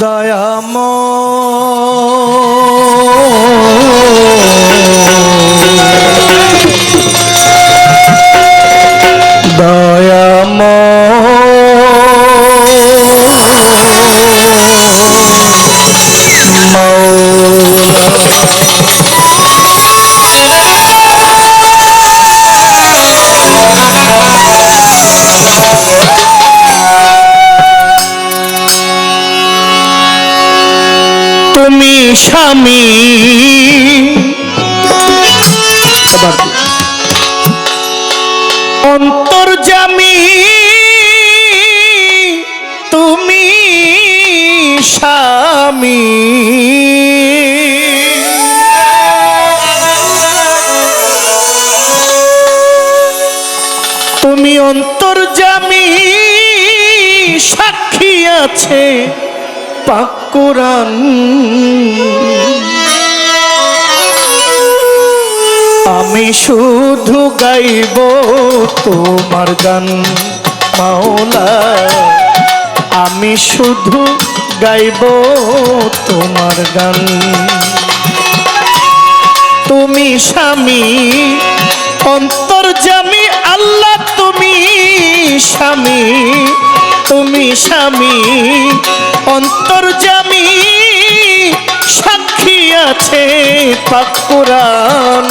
দয়াম দয়াম এবার অন্তর্জামী তুমি স্বামী। তুমি অন্তর্জামী সাক্ষী আছে পাকুরান আমি শুধু গাইব তোমার গান, মাওলা। আমি শুধু গাইব তোমার গান। তুমি স্বামী অন্তর্জামী আল্লাহ তুমি স্বামী। তুমি স্বামী অন্তর্জামী সাক্ষী আছে পাকুরান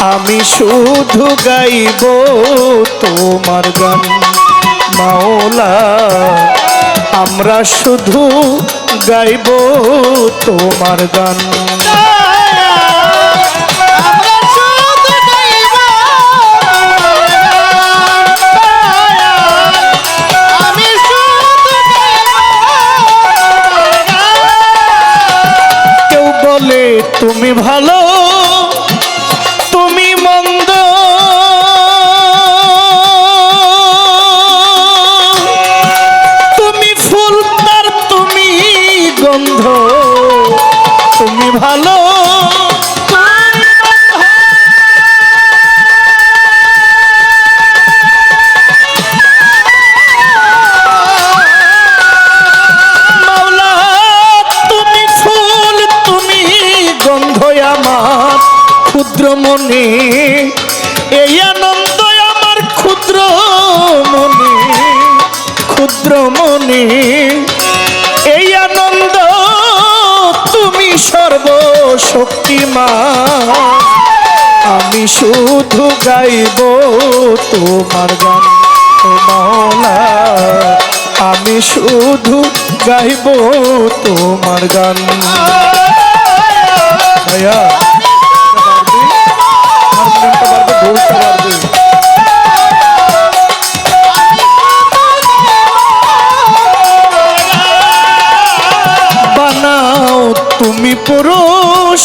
আমি শুধু গাইব তোমার গান। মাওলা, আমরা শুধু গাইব তোমার গান। ভালো ক্ষুদ্র মনে এই আনন্দ তুমি সর্বশক্তিমান আমি শুধু গাইব তোমার গান ও মাওলা আমি শুধু গাইব তোমার গান ভাইয়া তুমি পুরুষ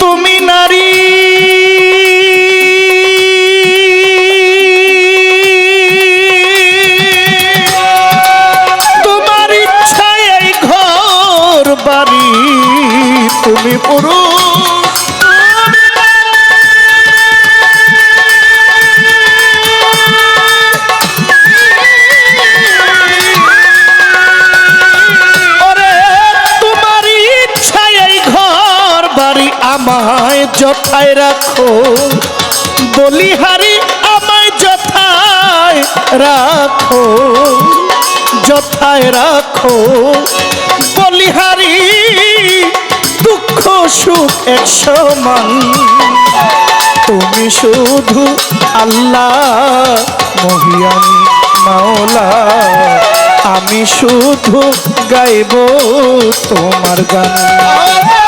তুমি নারী আমায় যথায় রাখো। বলিহারি আমায় যথায় রাখো। যথায় রাখো। বলিহারি দুঃখ সুখ এক সমান। তুমি শুধু আল্লাহ, মহিয়ান মাওলা। আমি শুধু গাইব তোমার গান।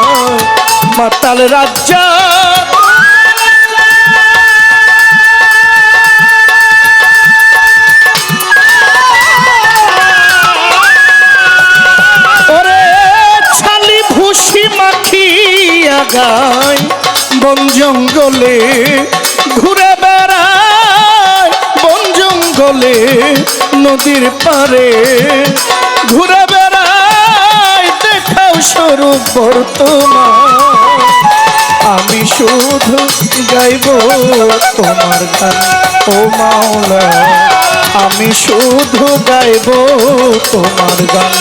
মাতাল রাজ্য। গায় বন জঙ্গলে ঘুরে বেড়ায়। বন জঙ্গলে নদীর পারে ঘুরে স্বরূপ বর্তমান। আমি শুধু গাইব তোমার গান ও মাওলা। আমি শুধু গাইব তোমার গান।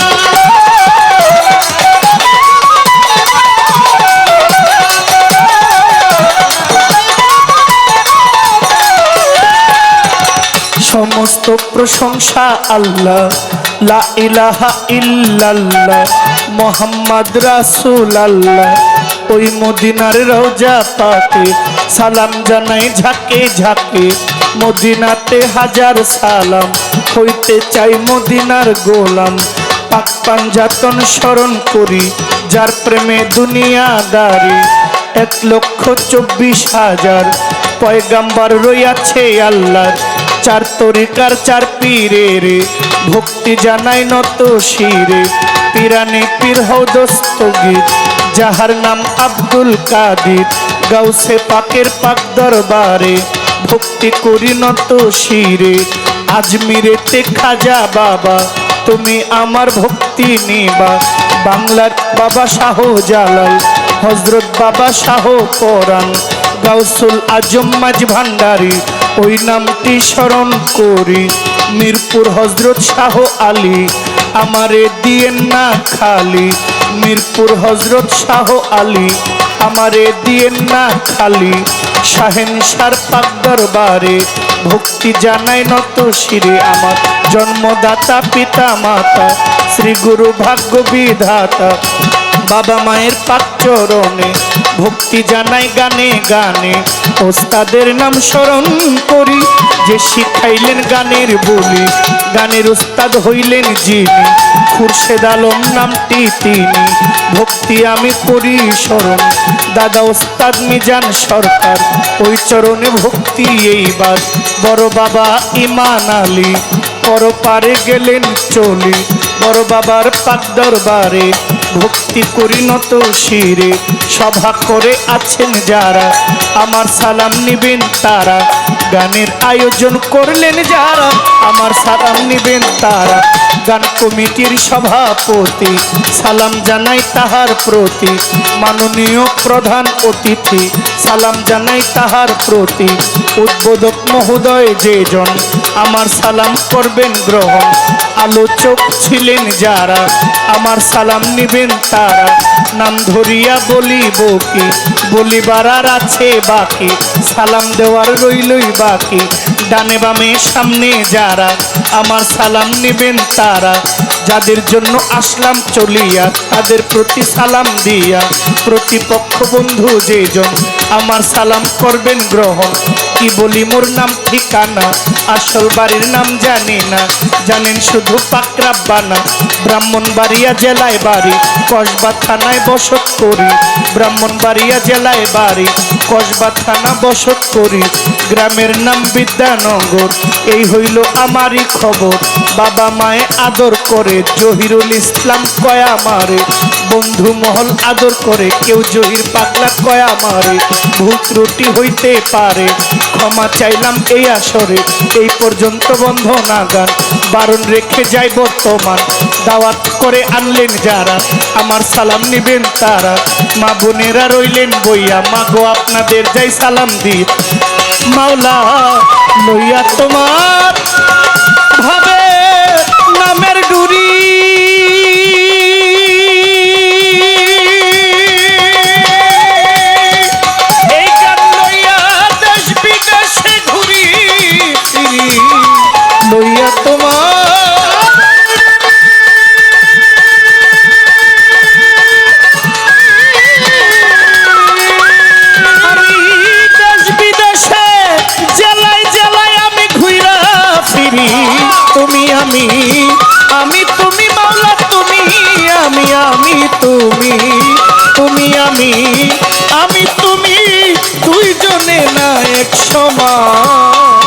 সমস্ত প্রশংসা আল্লাহ, লা ইলাহা ইল্লাল্লাহ। মোহাম্মদ রাসূল আল্লাহ ওই মদিনার রওজা পাকে সালাম জানাই ঝাঁকে ঝাঁকে, মদিনাতে হাজার সালাম। হইতে চাই মদিনার গোলাম। পাক পাঞ্জাতন স্মরণ করি, যার প্রেমে দুনিয়াদারি। এক লক্ষ চব্বিশ হাজার পয়গাম্বার রইয়াছে আল্লাহর। চার তরিকার চার পীরে রে ভক্তি জানাই নত শিরে। পিরানি পীর হৌদস্তগীর যাহার নাম আব্দুল কাদির। গাউসে পাকের পাক দরবারে, ভক্তি করি নত শিরে। আজমিরেতে খাজা বাবা, তুমি আমার ভক্তি নিবা। বাংলার বাবা শাহ জালাল হজরত বাবা শাহ পরাণ গাউসুল আজম মাঝ ভান্ডারী, ওই নামটি স্মরণ করি। মিরপুর হজরত শাহ আলী। আমারে দিয়েন না খালি মিরপুর হজরত শাহ আলী। আমারে দিয়েন না খালি শাহেন সার পাক দরবারে ভক্তি জানাই নত শিরে আমার জন্মদাতা পিতা মাতা শ্রী গুরু ভাগ্য বিধাতা বাবা মায়ের পাক চরণে ভক্তি জানাই গানে গানে। ওস্তাদের নাম স্মরণ করি, যে শিখাইলেন গানের বলি। গানের উস্তাদ হইলেন যিনি, খুরশেদ আলম নামটি তিনি। ভক্তি আমি করি স্মরণ, দাদা ওস্তাদ মিজান সরকার। ওই চরণে ভক্তি এইবার, বড় বাবা ইমান আলী। পর পারে গেলেন চলি, বড় বাবার পাক দরবারে। ভক্তি করি নত শিরে, সভা করে আছেন যারা, আমার সালাম নিবেন তারা, গানের আয়োজন করলেন যারা, আমার সালাম নিবেন তারা, গান কমিটির সভাপতি, সালাম জানাই তাহার প্রতি, মাননীয় প্রধান অতিথি, সালাম জানাই তাহার প্রতি, উদ্বোধক মহোদয় যেজন আমার সালাম করবেন গ্রহণ। আলোচক ছিলেন যারা, আমার সালাম নিবেন তারা। নাম ধরিয়া বলিব কি? বলিবার আর আছে বাকি। সালাম দেওয়ার রইলই বাকি। ডানে বামে সামনে যারা, আমার সালাম নিবেন তারা। যাদের জন্য আসলাম চলিয়া, তাদের প্রতি সালাম দিয়া। প্রতিপক্ষ বন্ধু যেজন, আমার সালাম করবেন গ্রহণ। কি বলি মোর নাম ঠিকানা? আসল বাড়ির নাম জানি না। জানেন শুধু পাকরাব্বানা ব্রাহ্মণবাড়িয়া জেলায় বাড়ি, কসবা থানায় বসত করি। ব্রাহ্মণবাড়িয়া জেলায় বাড়ি, কসবা থানা বসত করি। গ্রামের নাম বিদ্যানগর, এই হইল আমারই খবর। বাবা মায়ে আদর করে, জহিরুল ইসলাম কয়া মারে বন্ধু মহল আদর করে, কেউ জহির পাগলা কয়া মারে ভুল ত্রুটি হইতে পারে, ক্ষমা চাইলাম এই আসরে, এই পর্যন্ত বন্ধ না গান, বারণ রেখে যাই বর্তমান, দাওয়াত করে আনলেন যারা, আমার সালাম নিবেন তারা, মা বোনেরা রইলেন বইয়া মা গো আপনাদের যাই সালাম দি মাওলা, লইয়া তোমার ভাবে আমি তুমি দুইজনে না এক সমান।